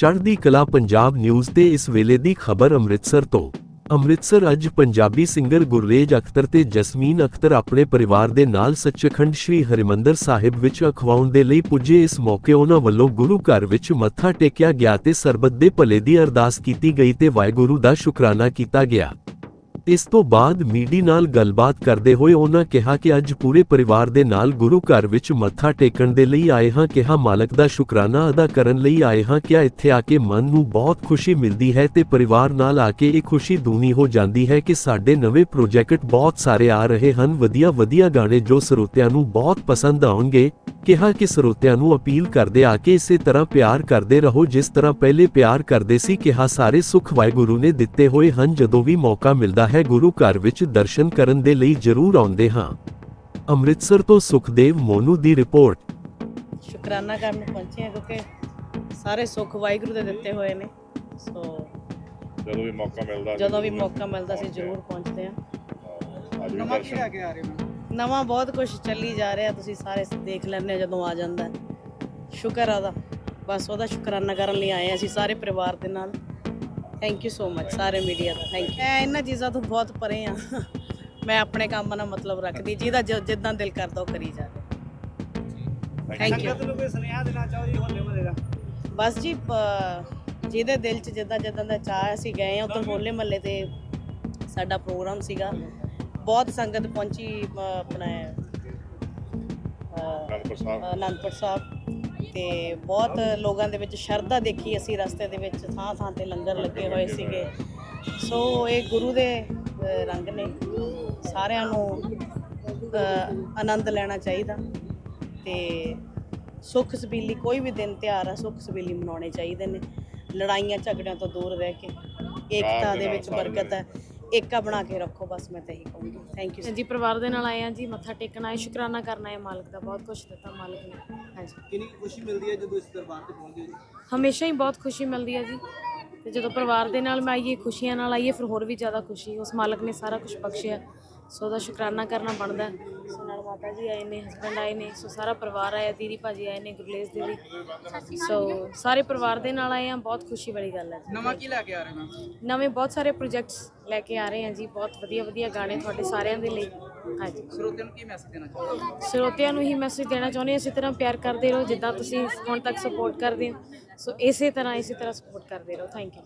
ਚੜ੍ਹਦੀ ਕਲਾ ਪੰਜਾਬ ਨਿਊਜ਼ ਤੇ ਇਸ ਵੇਲੇ ਦੀ ਖਬਰ ਅੰਮ੍ਰਿਤਸਰ ਤੋਂ। ਅੰਮ੍ਰਿਤਸਰ ਅੱਜ ਪੰਜਾਬੀ ਸਿੰਗਰ ਗੁਰਰੇਜ ਅਖਤਰ ਤੇ ਜਸਮੀਨ ਅਖਤਰ ਆਪਣੇ ਪਰਿਵਾਰ ਦੇ ਨਾਲ ਸੱਚਖੰਡ ਸ੍ਰੀ ਹਰਿਮੰਦਰ ਸਾਹਿਬ ਵਿੱਚ ਅਖਵਾਉਣ ਦੇ ਲਈ ਪੁੱਜੇ। ਇਸ ਮੌਕੇ ਉਹਨਾਂ ਵੱਲੋਂ ਗੁਰੂ ਘਰ ਵਿੱਚ ਮੱਥਾ ਟੇਕਿਆ ਗਿਆ ਤੇ ਸਰਬੱਤ ਦੇ ਭਲੇ ਦੀ ਅਰਦਾਸ ਕੀਤੀ ਗਈ ਤੇ ਵਾਹਿਗੁਰੂ ਦਾ ਸ਼ੁਕਰਾਨਾ ਕੀਤਾ ਗਿਆ। ਇਸ ਤੋਂ ਬਾਅਦ ਮੀਡੀ ਨਾਲ ਗੱਲਬਾਤ ਕਰਦੇ ਹੋਏ ਉਹਨਾਂ ਕਿਹਾ ਕਿ ਅੱਜ ਪੂਰੇ ਪਰਿਵਾਰ ਦੇ ਨਾਲ ਗੁਰੂ ਘਰ ਵਿੱਚ ਮੱਥਾ ਟੇਕਣ ਦੇ ਲਈ ਆਏ ਹਾਂ, ਕਿਹਾ, ਮਾਲਕ ਦਾ ਸ਼ੁਕਰਾਨਾ ਅਦਾ ਕਰਨ ਲਈ ਆਏ ਹਾਂ ਕਿਹਾ ਇੱਥੇ ਆ ਕੇ ਮਨ ਨੂੰ ਬਹੁਤ ਖੁਸ਼ੀ ਮਿਲਦੀ ਹੈ ਤੇ ਪਰਿਵਾਰ ਨਾਲ ਆ ਕੇ ਇਹ ਖੁਸ਼ੀ ਦੂਨੀ ਹੋ ਜਾਂਦੀ ਹੈ ਕਿ ਸਾਡੇ ਨਵੇਂ ਪ੍ਰੋਜੈਕਟ ਬਹੁਤ ਸਾਰੇ ਆ ਰਹੇ ਹਨ ਵਧੀਆ ਵਧੀਆ ਗਾਣੇ ਜੋ ਸਰੋਤਿਆਂ ਨੂੰ ਬਹੁਤ ਪਸੰਦ ਆਉਣਗੇ, ਕਿਹਾ ਕਿ ਸਰੋਤਿਆਂ ਨੂੰ ਅਪੀਲ ਕਰਦੇ ਆ ਕੇ ਇਸੇ ਤਰ੍ਹਾਂ ਪਿਆਰ ਕਰਦੇ ਰਹੋ ਜਿਸ ਤਰ੍ਹਾਂ ਪਹਿਲੇ ਪਿਆਰ ਕਰਦੇ ਸੀ, ਕਿਹਾ, ਸਾਰੇ ਸੁਖ ਵਾਹਿਗੁਰੂ ਨੇ ਦਿੱਤੇ ਹੋਏ ਹਨ, ਜਦੋਂ ਵੀ ਮੌਕਾ ਮਿਲਦਾ ਹੈ ਗੁਰੂ ਘਰ ਵਿੱਚ ਦਰਸ਼ਨ ਕਰਨ ਦੇ ਲਈ ਜ਼ਰੂਰ ਆਉਂਦੇ ਹਾਂ। ਅੰਮ੍ਰਿਤਸਰ ਤੋਂ ਸੁਖਦੇਵ ਮੋਨੂ ਦੀ ਰਿਪੋਰਟ। ਸ਼ੁਕਰਾਨਾ ਕਰਨ ਪਹੁੰਚੇ ਹਾਂ ਕਿਉਂਕਿ ਸਾਰੇ ਸੁੱਖ ਵਾਹਿਗੁਰੂ ਦੇ ਦਿੱਤੇ ਹੋਏ ਨੇ। ਸੋ ਜਦੋਂ ਵੀ ਮੌਕਾ ਮਿਲਦਾ ਜਦੋਂ ਵੀ ਮੌਕਾ ਮਿਲਦਾ ਸੀ ਜ਼ਰੂਰ ਪਹੁੰਚਦੇ ਹਾਂ। ਅੱਜ ਵੀ ਨਵਾਂ ਕੀ ਦਰਸ਼ਨ। ਲੈ ਕੇ ਆ ਰਹੇ ਹੋ? ਨਵਾਂ ਬਹੁਤ ਕੁਝ ਚੱਲੀ ਜਾ ਰਿਹਾ ਤੁਸੀਂ ਸਾਰੇ ਦੇਖ ਹੋ ਜਦੋਂ ਆ ਜਾਂਦਾ ਹੈ। ਸ਼ੁਕਰ ਆ ਉਹਦਾ। ਬਸ ਉਹਦਾ ਸ਼ੁਕਰਾਨਾ ਕਰਨ ਲਈ ਆਏ ਹਾਂ ਅਸੀਂ ਸਾਰੇ ਪਰਿਵਾਰ ਦੇ ਨਾਲ। ਥੈਂਕ ਯੂ ਸੋ ਮਚ ਸਾਰੇ ਮੀਡੀਆ ਦਾ ਥੈਂਕ ਯੂ ਮੈਂ ਇਹਨਾਂ ਚੀਜ਼ਾਂ ਤੋਂ ਬਹੁਤ ਪਰੇ ਆ ਮੈਂ ਆਪਣੇ ਕੰਮ ਨਾਲ ਮਤਲਬ ਰੱਖਦੀ ਜਿਹਦਾ ਜ- ਜਿੱਦਾਂ ਦਿਲ ਕਰਦਾ ਉਹ ਕਰੀ ਜਾਵੇ ਥੈਂਕ ਯੂ ਸੰਗਤ ਨੂੰ ਕੋਈ ਸੁਨੇਹਾ ਦੇਣਾ ਚਾਹੋ ਜੀ ਹੋਲੇ ਮਹੱਲੇ ਦਾ? ਬਸ ਜੀ ਪ- ਜਿਹਦੇ ਦਿਲ 'ਚ ਜਿੱਦਾਂ ਜਿੱਦਾਂ ਦਾ ਚਾਹ ਅਸੀਂ ਗਏ ਆ ਉਧਰ ਹੋਲੇ ਮਹੱਲੇ ਤੇ ਸਾਡਾ ਪ੍ਰੋਗਰਾਮ ਸੀਗਾ। ਬਹੁਤ ਸੰਗਤ ਪਹੁੰਚੀ ਅ, ਆਪਣਾ ਅ, ਅਨੰਦਪੁਰ ਸਾਹਿਬ। ਅਨੰਦਪੁਰ ਸਾਹਿਬ। ਤੇ ਬਹੁਤ ਲੋਕਾਂ ਦੇ ਵਿੱਚ ਸ਼ਰਧਾ ਦੇਖੀ ਅਸੀਂ ਰਸਤੇ ਦੇ ਵਿੱਚ ਥਾਂ ਥਾਂ ਤੇ ਲੰਗਰ ਲੱਗੇ ਹੋਏ ਸੀਗੇ। ਸੋ ਇਹ ਗੁਰੂ ਦੇ ਰੰਗ ਨੇ। ਸਾਰਿਆਂ ਨੂੰ ਆਨੰਦ ਲੈਣਾ ਚਾਹੀਦਾ ਤੇ ਸੁੱਖ ਸਬੀਲੀ ਕੋਈ ਵੀ ਦਿਨ ਤਿਉਹਾਰ ਆ ਸੁੱਖ ਸਬੀਲੀ ਮਨਾਉਣੇ ਚਾਹੀਦੇ ਨੇ। ਲੜਾਈਆਂ ਝਗੜਿਆਂ ਤੋਂ ਦੂਰ ਰਹਿ ਕੇ ਏਕਤਾ ਦੇ ਵਿੱਚ ਬਰਕਤ ਹੈ। ਏਕਾ ਬਣਾ ਕੇ ਰੱਖੋ ਬਸ ਮੈਂ ਤਾਂ ਇਹੀ ਕਹੂੰਗੀ। ਥੈਂਕ ਯੂ ਜੀ ਪਰਿਵਾਰ ਦੇ ਨਾਲ ਆਏ ਆ ਜੀ ਮੱਥਾ ਟੇਕਣ ਆਏ ਸ਼ੁਕਰਾਨਾ ਕਰਨਾ ਹੈ ਮਾਲਕ ਦਾ ਬਹੁਤ ਕੁਝ ਦਿੱਤਾ ਮਾਲਕ ਨੇ। ਹਾਂਜੀ। ਕਿੰਨੀ ਕੁ ਖੁਸ਼ੀ ਮਿਲਦੀ ਹੈ ਜਦੋਂ ਇਸ ਦਰਬਾਰ ਤੇ ਪਹੁੰਚਦੇ ਹੋ ਜੀ? ਹਮੇਸ਼ਾ ਹੀ ਬਹੁਤ ਖੁਸ਼ੀ ਮਿਲਦੀ ਹੈ ਜੀ। ਤੇ ਜਦੋਂ ਪਰਿਵਾਰ ਦੇ ਨਾਲ ਮੈਂ ਆਈਏ ਖੁਸ਼ੀਆਂ ਨਾਲ ਆਈਏ ਫਿਰ ਹੋਰ ਵੀ ਜ਼ਿਆਦਾ ਖੁਸ਼ੀ ਉਸ ਮਾਲਕ ਨੇ ਸਾਰਾ ਕੁਝ ਬਖਸ਼ਿਆ। ਸੋ ਉਹਦਾ ਸ਼ੁਕਰਾਨਾ ਕਰਨਾ ਬਣਦਾ ਹੈ। ਸੋ ਮਾਤਾ ਜੀ ਆਏ ਨੇ ਹਸਬੰਡ ਆਏ ਨੇ ਸੋ ਸਾਰਾ ਪਰਿਵਾਰ ਆਇਆ ਦੀਦੀ ਭਾਜੀ ਆਏ ਨੇ ਗੁਰਲੇਸ ਦੀਦੀ। ਸੋ ਸਾਰੇ ਪਰਿਵਾਰ ਦੇ ਨਾਲ ਆਏ ਆ ਬਹੁਤ ਖੁਸ਼ੀ ਵਾਲੀ ਗੱਲ ਹੈ ਜੀ। ਨਵਾਂ ਕੀ ਲੈ ਕੇ ਆ ਰਹੇ ਹੋ? ਨਵੇਂ ਬਹੁਤ ਸਾਰੇ ਪ੍ਰੋਜੈਕਟਸ ਲੈ ਕੇ ਆ ਰਹੇ ਹਾਂ ਜੀ ਬਹੁਤ ਵਧੀਆ ਵਧੀਆ ਗਾਣੇ ਤੁਹਾਡੇ ਸਾਰਿਆਂ ਦੇ ਲਈ। ਹਾਂਜੀ। ਸਰੋਤਿਆਂ ਨੂੰ ਕੀ ਮੈਸੇਜ ਦੇਣਾ ਚਾਹੋਗੇ ਸਰੋਤਿਆਂ ਨੂੰ ਹੀ ਮੈਸੇਜ ਦੇਣਾ ਚਾਹੁੰਦੇ ਹਾਂ ਇਸੇ ਤਰ੍ਹਾਂ ਪਿਆਰ ਕਰਦੇ ਰਹੋ ਜਿੱਦਾਂ ਤੁਸੀਂ ਹੁਣ ਤੱਕ ਸਪੋਰਟ ਕਰਦੇ ਹੋ। ਸੋ ਇਸੇ ਤਰ੍ਹਾਂ ਇਸੇ ਤਰ੍ਹਾਂ ਸਪੋਰਟ ਕਰਦੇ ਰਹੋ। Thank you